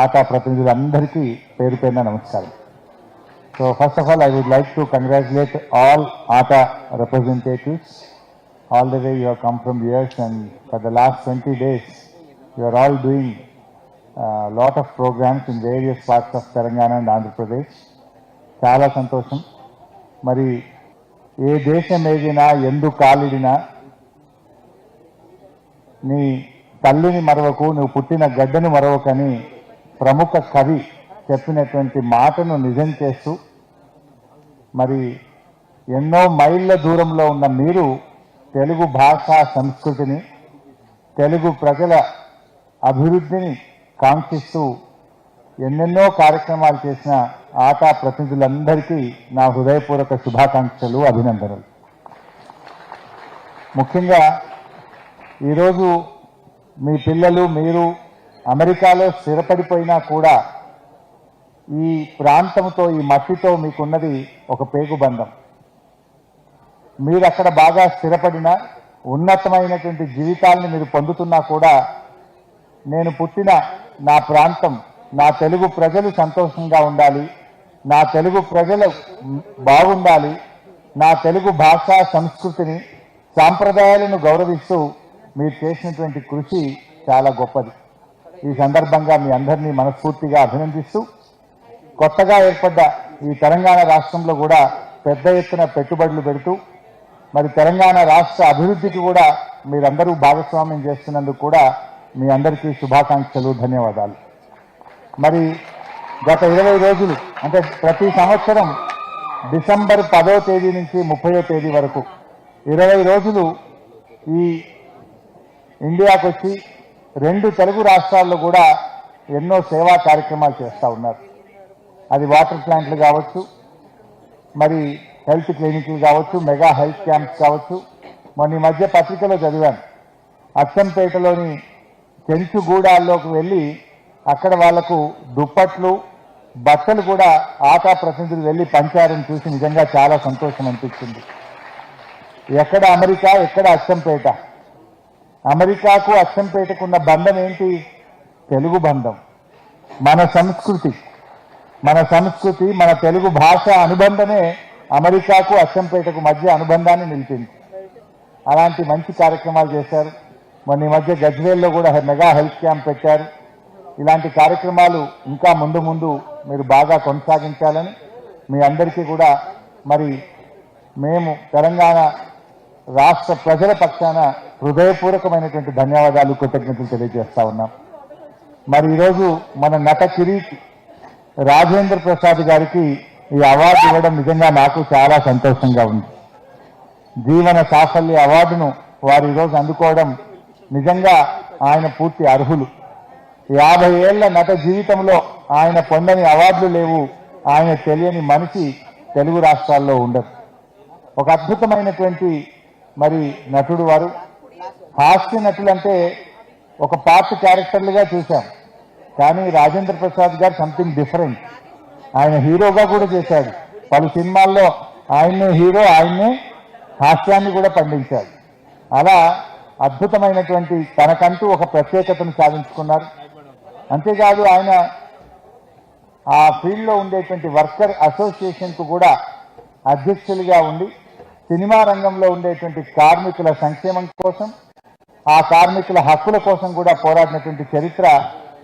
ఆటా ప్రతినిధులందరికీ పేరు పేరున నమస్కారం. So first of all I would like to congratulate all ATA representatives all the way you come from years and for the last twenty days you are all doing lot of programs in various parts of Telangana and Andhra Pradesh చాలా సంతోషం. మరి ఏ దేశం ఏదినా ఎందుకు కాలిడినా నీ తల్లిని మరవకు నువ్వు పుట్టిన గడ్డను మరవకని ప్రముఖ కవి చెప్పినటువంటి మాటను నిజం చేస్తూ మరి ఎన్నో మైళ్ళ దూరంలో ఉన్న మీరు తెలుగు భాష సంస్కృతిని తెలుగు ప్రజల అభివృద్ధిని కాంక్షిస్తూ ఎన్నెన్నో కార్యక్రమాలు చేసిన ఆటా ప్రతినిధులందరికీ నా హృదయపూర్వక శుభాకాంక్షలు అభినందనలు. ముఖ్యంగా ఈరోజు మీ పిల్లలు మీరు అమెరికాలో స్థిరపడిపోయినా కూడా ఈ ప్రాంతంతో ఈ మట్టితో మీకున్నది ఒక పేగుబంధం మీరు అక్కడ బాగా స్థిరపడిన ఉన్నతమైనటువంటి జీవితాలను మీరు పొందుతున్నా కూడా నేను పుట్టిన నా ప్రాంతం నా తెలుగు ప్రజలు సంతోషంగా ఉండాలి నా తెలుగు ప్రజలు బాగుండాలి నా తెలుగు భాష సంస్కృతిని సాంప్రదాయాలను గౌరవిస్తూ మీరు చేసినటువంటి కృషి చాలా గొప్పది. ఈ సందర్భంగా మీ అందరినీ మనస్ఫూర్తిగా అభినందిస్తూ కొత్తగా ఏర్పడ్డ ఈ తెలంగాణ రాష్ట్రంలో కూడా పెద్ద ఎత్తున పెట్టుబడులు పెడుతూ మరి తెలంగాణ రాష్ట్ర అభివృద్ధికి కూడా మీరందరూ భాగస్వామ్యం చేస్తున్నందుకు కూడా మీ అందరికీ శుభాకాంక్షలు ధన్యవాదాలు. మరి గత ఇరవై రోజులు అంటే ప్రతి సంవత్సరం డిసెంబర్ పదో తేదీ నుంచి ముప్పయో తేదీ వరకు ఇరవై రోజులు ఈ ఇండియాకు వచ్చి రెండు తెలుగు రాష్ట్రాల్లో కూడా ఎన్నో సేవా కార్యక్రమాలు చేస్తూ ఉన్నారు. అది వాటర్ ప్లాంట్లు కావచ్చు మరి హెల్త్ క్లినిక్లు కావచ్చు మెగా హెల్త్ క్యాంప్స్ కావచ్చు. మొన్న ఈ మధ్య పత్రికలో చదివాను. అచ్చంపేటలోని చెంచుగూడాల్లోకి వెళ్ళి అక్కడ వాళ్ళకు దుప్పట్లు బట్టలు కూడా ఆటా ప్రతినిధులు వెళ్ళి పంచారని చూసి నిజంగా చాలా సంతోషం అనిపించింది ఎక్కడ అమెరికా ఎక్కడ అచ్చంపేట? అమెరికాకు అచ్చంపేటకున్న బంధం ఏంటి? తెలుగు బంధం. మన సంస్కృతి. మన సంస్కృతి మన తెలుగు భాష అనుబంధమే అమెరికాకు అచ్చంపేటకు మధ్య అనుబంధాన్ని నిలిపింది. అలాంటి మంచి కార్యక్రమాలు చేశారు. మొన్న ఈ మధ్య గజ్వేల్లో కూడా మెగా హెల్త్ క్యాంప్ పెట్టారు. ఇలాంటి కార్యక్రమాలు ఇంకా ముందు ముందు మీరు బాగా కొనసాగించాలని మీ అందరికీ కూడా మరి మేము తెలంగాణ రాష్ట్ర ప్రజల పక్షాన హృదయపూర్వకమైనటువంటి ధన్యవాదాలు కృతజ్ఞతలు తెలియజేస్తా ఉన్నాం. మరి ఈరోజు మన నట కిరీట్ రాజేంద్ర ప్రసాద్ గారికి ఈ అవార్డు ఇవ్వడం నిజంగా నాకు చాలా సంతోషంగా ఉంది. జీవన సాఫల్య అవార్డును వారు ఈరోజు అందుకోవడం నిజంగా ఆయన పూర్తి అర్హులు. యాభై ఏళ్ళ నట జీవితంలో ఆయన పొందని అవార్డులు లేవు ఆయన తెలియని మనిషి తెలుగు రాష్ట్రాల్లో ఉండదు ఒక అద్భుతమైనటువంటి మరి నటుడు వారు. హాస్య నటులంటే ఒక పార్ట్ క్యారెక్టర్లుగా చూశాం. కానీ రాజేంద్ర ప్రసాద్ గారు సంథింగ్ డిఫరెంట్. ఆయన హీరోగా కూడా చేశాడు. పలు సినిమాల్లో ఆయన్నే హీరో ఆయన్నే హాస్యాన్ని కూడా పండించాడు. అలా అద్భుతమైనటువంటి తనకంటూ ఒక ప్రత్యేకతను సాధించుకున్నారు. అంతేకాదు ఆయన ఆ ఫీల్డ్లో ఉండేటువంటి వర్కర్ అసోసియేషన్కు కూడా అధ్యక్షులుగా ఉండి సినిమా రంగంలో ఉండేటువంటి కార్మికుల సంక్షేమం కోసం ఆ కార్మికుల హక్కుల కోసం కూడా పోరాడినటువంటి చరిత్ర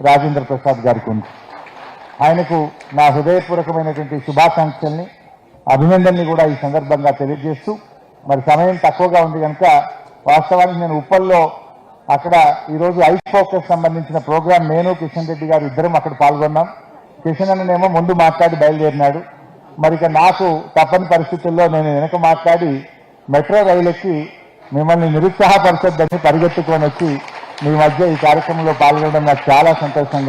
రాజేంద్ర ప్రసాద్ గారికి ఉంది. ఆయనకు నా హృదయపూర్వకమైనటువంటి శుభాకాంక్షల్ని అభినందనని కూడా ఈ సందర్భంగా తెలియజేస్తూ మరి సమయం తక్కువగా ఉంది కనుక వాస్తవానికి నేను ఉప్పల్లో అక్కడ ఈరోజు ఐస్ ఫోకస్ సంబంధించిన ప్రోగ్రాం నేను కిషన్ రెడ్డి గారు ఇద్దరం అక్కడ పాల్గొన్నాం. కిషన్ అన్ననేమో ముందు మాట్లాడి బయలుదేరినాడు. మరి ఇక నాకు తప్పని పరిస్థితుల్లో నేను వెనక మాట్లాడి మెట్రో రైలు ఎక్కి మిమ్మల్ని నిరుత్సాహపరచొద్దని పరిగెత్తుకొని వచ్చి మీ మధ్య ఈ కార్యక్రమంలో పాల్గొనడం నాకు చాలా సంతోషంగా